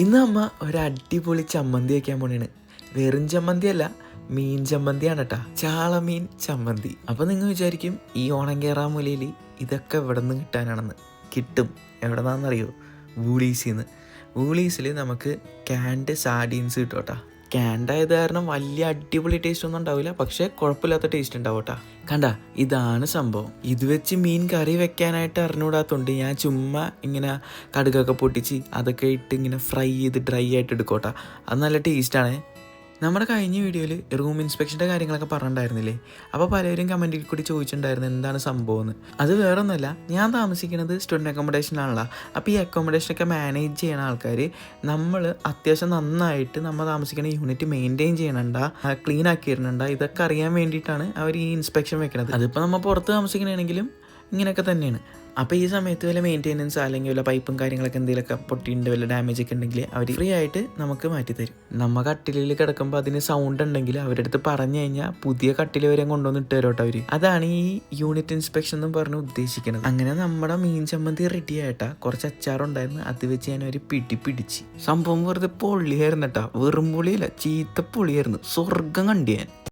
ഇന്ന് അമ്മ ഒരു അടിപൊളി ചമ്മന്തി വയ്ക്കാൻ പോണേണ്. വെറും ചമ്മന്തി അല്ല മീൻ ചമ്മന്തിയാണ് കേട്ടാ ചാളമീൻ ചമ്മന്തി. അപ്പൊ നിങ്ങൾ വിചാരിക്കും ഈ ഓണം കേറാമൂലയിൽ ഇതൊക്കെ എവിടെ നിന്ന് കിട്ടാനാണെന്ന്. കിട്ടും. എവിടെ നിന്നാണെന്നറിയോ വൂളീസിന്ന്. വൂളീസിൽ നമുക്ക് ക്യാൻഡ് സാഡീൻസ് കിട്ടും കേട്ടാ ക്യാൻഡ് ആയത് കാരണം വലിയ അടിപൊളി ടേസ്റ്റ് ഒന്നും ഉണ്ടാവില്ല പക്ഷെ കുഴപ്പമില്ലാത്ത ടേസ്റ്റ് ഉണ്ടാവും കേട്ടാ. കണ്ട ഇതാണ് സംഭവം. ഇത് വെച്ച് മീൻ കറി വെക്കാനായിട്ട് അറിഞ്ഞുകൂടാത്തോണ്ട് ഞാൻ ചുമ്മാ ഇങ്ങനെ കടുകൊക്കെ പൊട്ടിച്ച് അതൊക്കെ ഇട്ട് ഇങ്ങനെ ഫ്രൈ ചെയ്ത് ഡ്രൈ ആയിട്ട് എടുക്കോട്ടാ അത് നല്ല ടേസ്റ്റാണ് നമ്മുടെ കഴിഞ്ഞ വീഡിയോയിൽ റൂം ഇൻസ്പെക്ഷന്റെ കാര്യങ്ങളൊക്കെ പറഞ്ഞിട്ടുണ്ടായിരുന്നില്ലേ? അപ്പോൾ പലരും കമന്റിൽ കൂടി ചോദിച്ചിട്ടുണ്ടായിരുന്നു എന്താണ് സംഭവം എന്ന്. അത് വേറെ ഒന്നുമല്ല ഞാൻ താമസിക്കുന്നത് സ്റ്റുഡന്റ് അക്കോമഡേഷനാണല്ലോ അപ്പോൾ ഈ അക്കോമഡേഷനൊക്കെ മാനേജ് ചെയ്യണ ആൾക്കാർ നമ്മൾ അത്യാവശ്യം നന്നായിട്ട് നമ്മൾ താമസിക്കുന്ന യൂണിറ്റ് മെയിന്റെയിൻ ചെയ്യണണ്ട ക്ലീൻ ആക്കി ഇടണണ്ട ഇതൊക്കെ അറിയാൻ വേണ്ടിയിട്ടാണ് അവർ ഈ ഇൻസ്പെക്ഷൻ വെക്കുന്നത് അതിപ്പോൾ നമ്മൾ പുറത്ത് താമസിക്കണമെങ്കിലും ഇങ്ങനെയൊക്കെ തന്നെയാണ്. അപ്പോൾ ഈ സമയത്ത് വല്ല മെയിന്റെനൻസ് അല്ലെങ്കിൽ വല്ല പൈപ്പും കാര്യങ്ങളൊക്കെ എന്തെങ്കിലുമൊക്കെ പൊട്ടിയിട്ടുണ്ട് വല്ല ഡാമേജ് ഒക്കെ ഉണ്ടെങ്കിൽ അവർ ഫ്രീ ആയിട്ട് നമുക്ക് മാറ്റി തരും. നമ്മ കട്ടിലിൽ കിടക്കുമ്പോൾ അതിന് സൗണ്ട് ഉണ്ടെങ്കിൽ അവരുടെ അടുത്ത് പറഞ്ഞു കഴിഞ്ഞാൽ പുതിയ കട്ടിൽ വരെ കൊണ്ടുവന്ന് ഇട്ട് തരോട്ടോ അവർ അതാണ് ഈ യൂണിറ്റ് ഇൻസ്പെക്ഷൻ എന്ന് പറഞ്ഞ് ഉദ്ദേശിക്കുന്നത് അങ്ങനെ നമ്മുടെ മീൻ ചമ്മന്തി റെഡി ആയിട്ടാ കുറച്ച് അച്ചാറുണ്ടായിരുന്നു അത് വെച്ച് ഞാൻ ഒരു പിടി പിടിച്ച്. സംഭവം വെറുതെ പൊള്ളിയായിരുന്നു കേട്ടോ വെറും പൊളിയല്ല ചീത്ത പൊളിയായിരുന്നു. സ്വർഗം കണ്ടു ഞാൻ.